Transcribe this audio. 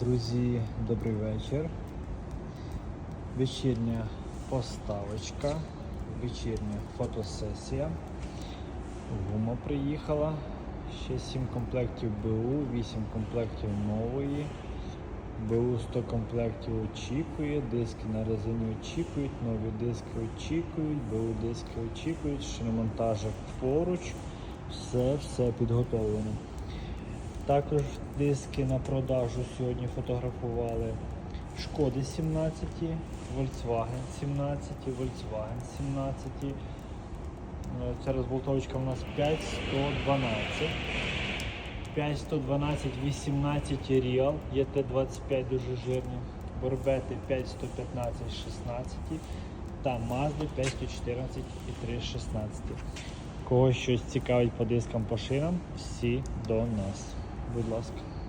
Друзі, добрий вечір. Вечірня поставочка, вечірня фотосесія. Гума приїхала. Ще 7 комплектів БУ, 8 комплектів нової. БУ 100 комплектів очікує, диски на резині очікують, нові диски очікують, БУ диски очікують, шиномонтажик поруч. Все, все підготовлено. Також диски на продажу сьогодні фотографували Шкоди 17, Volkswagen 17, Volkswagen 17. Е, Ця розболтовочка у нас 5112. 5112 18 Real, ЄТ-25 дуже жирні. Борбети 5115 16 та Mazda 5114 і 316. Кого щось цікавить по дискам по шинам, всі до нас. with lost.